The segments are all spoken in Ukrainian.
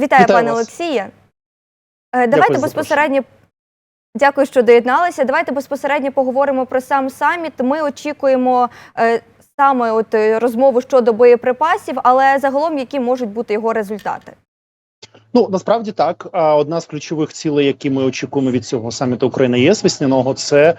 Вітаю, Вітаю пане вас. Олексіє. Е, Давайте Дякую безпосередньо. Дякую, що доєдналися. Давайте безпосередньо поговоримо про сам саміт. Ми очікуємо е, саме от е, розмову щодо боєприпасів, але загалом які можуть бути його результати. Ну насправді так. Одна з ключових цілей, які ми очікуємо від цього саміту України ЄС весняного, це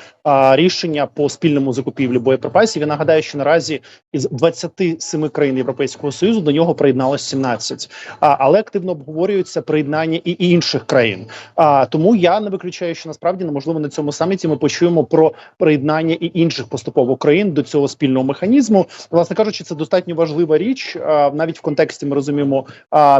рішення по спільному закупівлі боєприпасів. Я нагадаю, що наразі із 27 країн Європейського союзу до нього приєдналось 17. А, але активно обговорюється приєднання і інших країн. А тому я не виключаю, що насправді неможливо на цьому саміті ми почуємо про приєднання і інших поступово країн до цього спільного механізму. Власне кажучи, це достатньо важлива річ. Навіть в контексті ми розуміємо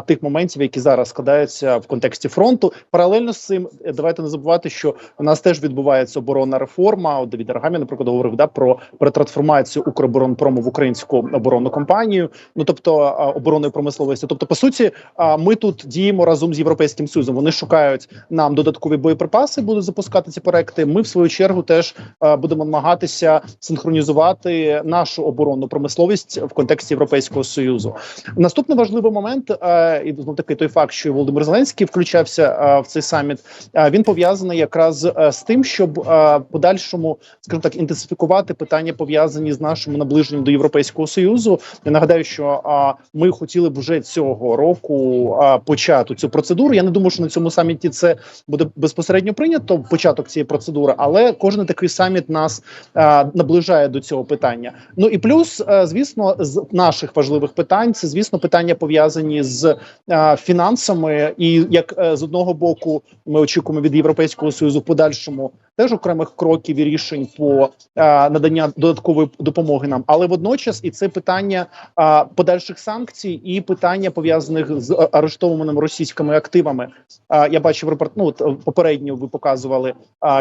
тих моментів, які зараз складаються в контексті фронту. Паралельно з цим е, давайте не забувати, що у нас теж відбувається оборонна реформа. От Давід Аргамін, наприклад, говорив да про, про трансформацію Укроборонпрому в українську оборонну компанію. Ну тобто оборонної промисловості. Тобто, по суті, ми тут діємо разом з європейським союзом. Вони шукають нам додаткові боєприпаси, будуть запускати ці проекти. Ми в свою чергу теж будемо намагатися синхронізувати нашу оборонну промисловість в контексті Європейського союзу. Наступний важливий момент, е, і знов таки той факт, що Володимир Зеленський включався е, в цей саміт. е, Він пов'язаний якраз е, з тим, щоб подальшому, скажімо так, інтенсифікувати питання пов'язані з нашим наближенням до Європейського союзу. Я нагадаю, що ми хотіли б вже цього року почати цю процедуру. Я не думаю, що на цьому саміті це буде безпосередньо прийнято початок цієї процедури, але кожен такий саміт нас наближає до цього питання. Ну і плюс, звісно, з наших важливих питань це звісно питання пов'язані з е, фінансами, і як е, з одного боку ми очікуємо від європейського союзу в подальшому теж окремих кроків і рішень по е, надання додаткової допомоги нам, але водночас і це питання е, подальших санкцій і питання пов'язаних з арештованими російськими активами. Я бачив репорт, ну, попередньо ви показували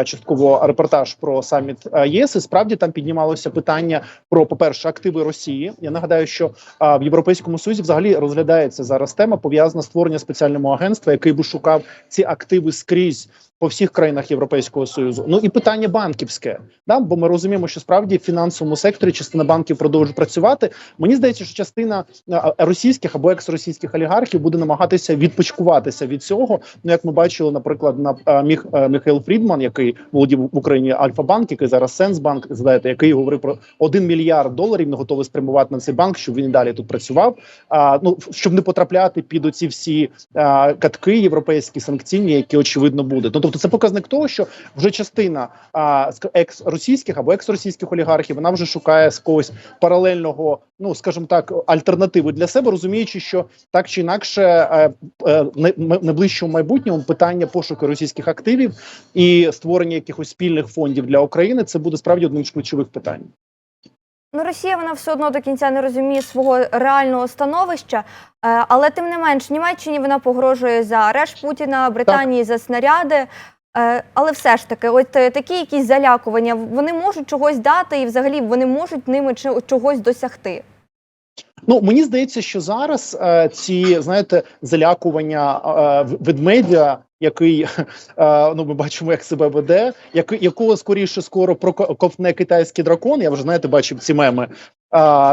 частково репортаж про саміт ЄС. І справді там піднімалося питання про, по перше, активи Росії. Я нагадаю, що в Європейському Союзі взагалі розглядається зараз тема пов'язана створення спеціального агентства, який би шукав ці активи скрізь. По всіх країнах Європейського союзу, ну і питання банківське, да бо ми розуміємо, що справді в фінансовому секторі частина банків продовжує працювати. Мені здається, що частина е, російських або екс-російських олігархів буде намагатися відпочкуватися від цього. Ну як ми бачили, наприклад, на е, Міх е, Міхайл Фрідман, який володів в Україні Альфа-банк, який зараз Сенсбанк, знаєте, який говорив про 1 мільярд доларів, не готовий спрямувати на цей банк, щоб він і далі тут працював. А ну щоб не потрапляти під оці всі а, катки європейські санкційні, які очевидно будуть. Ну тобто, це показник того, що вже частина а, екс-російських або екс-російських олігархів вона вже шукає з когось паралельного, ну скажімо так, альтернативи для себе, розуміючи, що так чи інакше е, е, не- найближчому майбутньому питання пошуку російських активів і створення якихось спільних фондів для України це буде справді одним з ключових питань. Ну, Росія вона все одно до кінця не розуміє свого реального становища, е, але тим не менш, Німеччині вона погрожує за арешт Путіна, Британії за снаряди. Е, Але все ж таки, от е, такі якісь залякування, вони можуть чогось дати, і взагалі вони можуть ними чогось досягти. Ну мені здається, що зараз е, ці знаєте залякування е, ведмедя, який е, ну ми бачимо, як себе веде, як, якого скоріше скоро проковтне китайський дракон. Я вже знаєте, бачив ці меми.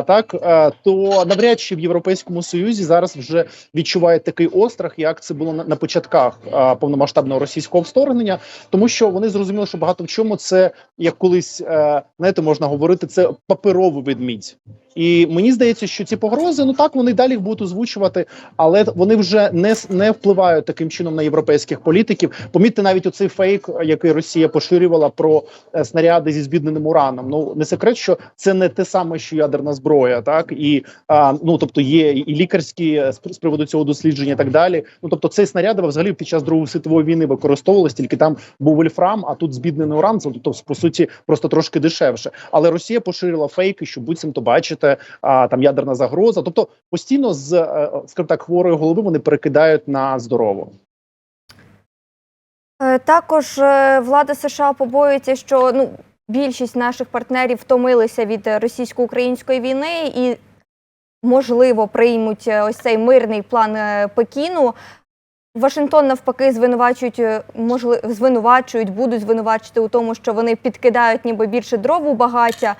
Так е, то навряд чи в Європейському Союзі зараз вже відчувають такий острах, як це було на, початках повномасштабного російського вторгнення, тому що вони зрозуміли, що багато в чому це як колись е, знаєте, можна говорити, це паперовий ведмідь. І мені здається, що ці погрози, ну так вони далі будуть озвучувати, але вони вже не не впливають таким чином на європейських політиків. Помітьте навіть оцей фейк, який Росія поширювала про е, снаряди зі збідненим ураном. Ну не секрет, що це не те саме, що ядерна зброя, так і а, ну тобто є і лікарські е, з приводу цього дослідження, і так далі. Ну тобто, цей снаряд взагалі під час другої світової війни використовувалось, тільки там був вольфрам, а тут збіднений уран. Це тобто, по суті, просто трошки дешевше. Але Росія поширила фейки, що буцімто бачите, а там ядерна загроза. Тобто постійно з е, скажімо так хворої голови вони перекидають на здорову. Е, Також е, влада США побоюється, що ну більшість наших партнерів втомилися від російсько-української війни і, можливо, приймуть е, ось цей мирний план е, Пекіну. Вашингтон навпаки звинувачують, е, можли, звинувачують, будуть звинувачити у тому, що вони підкидають ніби більше дров у багаття.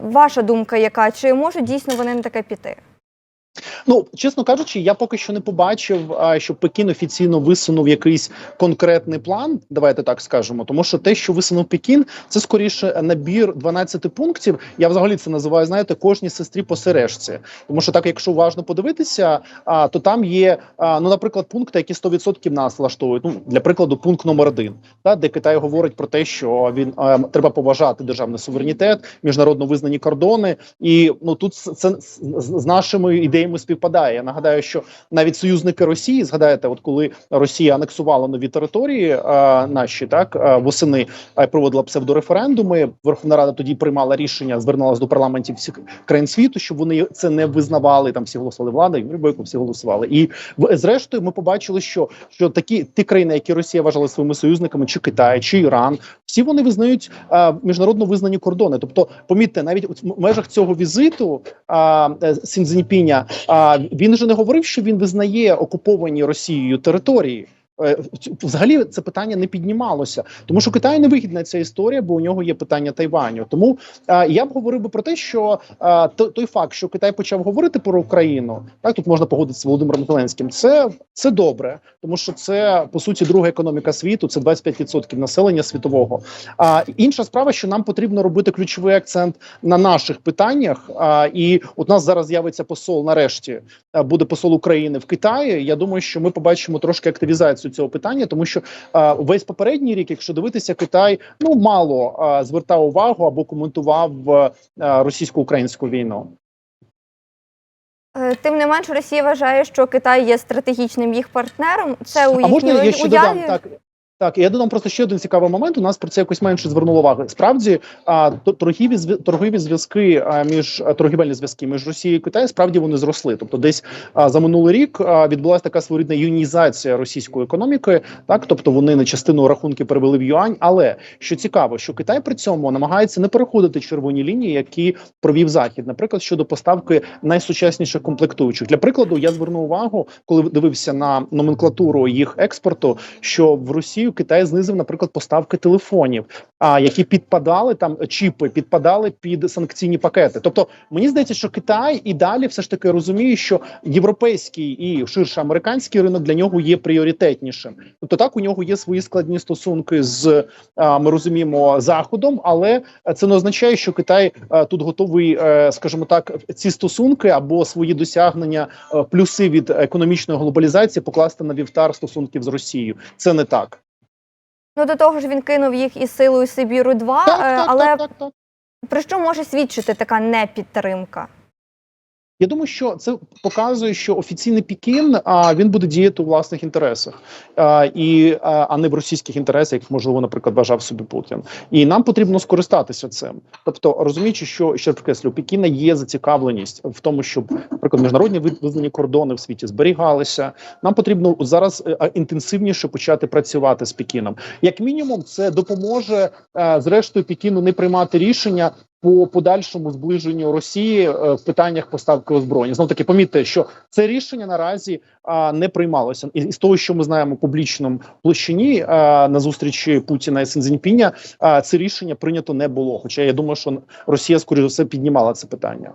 Ваша думка, яка чи можуть дійсно вони на таке піти? Ну, чесно кажучи, я поки що не побачив, що Пекін офіційно висунув якийсь конкретний план. Давайте так скажемо. Тому що те, що висунув Пекін, це скоріше набір 12 пунктів. Я взагалі це називаю, знаєте, кожній сестрі по сережці. Тому що так, якщо уважно подивитися, то там є, ну, наприклад, пункти, які 100% нас влаштовують. Ну, для прикладу, пункт номер один, та, де Китай говорить про те, що він треба поважати державний суверенітет, міжнародно визнані кордони. І ну тут це з нашими ідеями співпадає. Я нагадаю, що навіть союзники Росії, згадаєте, от коли Росія анексувала нові території, а, наші так а, восени а, проводила псевдореферендуми. Верховна Рада тоді приймала рішення, звернулася до парламентів всіх країн світу, щоб вони це не визнавали. Там всі голосували влада, і Бойко всі голосували. І в зрештою ми побачили, що що такі ті країни, які Росія вважала своїми союзниками, чи Китай, чи Іран, всі вони визнають а, міжнародно визнані кордони. Тобто, помітьте, навіть в межах цього візиту а, е, Сіньцзіньпіня, а він же не говорив, що він визнає окуповані Росією території. Е, Взагалі це питання не піднімалося, тому що Китаю не вигідна ця історія, бо у нього є питання Тайваню. Тому а, я б говорив би про те, що то- той факт, що Китай почав говорити про Україну, так тут можна погодитися з Володимиром Зеленським. Це, це добре, тому що це по суті друга економіка світу, це 25% населення світового. А інша справа, що нам потрібно робити ключовий акцент на наших питаннях. А, і от нас зараз з'явиться посол. Нарешті буде посол України в Китаї. Я думаю, що ми побачимо трошки активізацію цього питання, тому що а, весь попередній рік, якщо дивитися, Китай ну мало а, звертав увагу або коментував а, російсько-українську війну. Е, Тим не менш, Росія вважає, що Китай є стратегічним їх партнером. Це у їхній уяві. так. Так, я додам просто ще один цікавий момент. У нас про це якось менше звернуло уваги. Справді, а, то- торгіві торгові зв'язки між торгівельні зв'язки між Росією і Китаєм справді вони зросли. Тобто, десь за минулий рік відбулася така своєрідна юнізація російської економіки. Так, тобто вони на частину рахунки перевели в юань. Але що цікаво, що Китай при цьому намагається не переходити червоні лінії, які провів захід, наприклад, щодо поставки найсучасніших комплектуючих. Для прикладу, я звернув увагу, коли дивився на номенклатуру їх експорту, що в Росію Китай знизив, наприклад, поставки телефонів, а які підпадали там чіпи, підпадали під санкційні пакети. Тобто, мені здається, що Китай і далі все ж таки розуміє, що європейський і ширше американський ринок для нього є пріоритетнішим. Тобто, так у нього є свої складні стосунки з ми розуміємо заходом, але це не означає, що Китай тут готовий, е, скажімо так, ці стосунки або свої досягнення, е, плюси від економічної глобалізації покласти на вівтар стосунків з Росією. Це не так. Ну до того ж він кинув їх із силою Сибіру 2 Так, е, так, але так, так, так. про що може свідчити така непідтримка? Я думаю, що це показує, що офіційний Пекін а він буде діяти у власних інтересах, а, і а, не в російських інтересах, як можливо, наприклад, бажав собі Путін. І нам потрібно скористатися цим. Тобто, розуміючи, що ще підкреслю, Пекіна є зацікавленість в тому, щоб наприклад міжнародні визнані кордони в світі зберігалися. Нам потрібно зараз е, інтенсивніше почати працювати з Пекіном. Як мінімум, це допоможе е, зрештою Пекіну не приймати рішення по подальшому зближенню Росії е, в питаннях поставки озброєння. Знов таки помітьте, що це рішення наразі не приймалося. І з того, що ми знаємо в публічному площині на зустрічі Путіна і Синзіньпіня, а, це рішення прийнято не було. Хоча я думаю, що Росія скоріше за все піднімала це питання.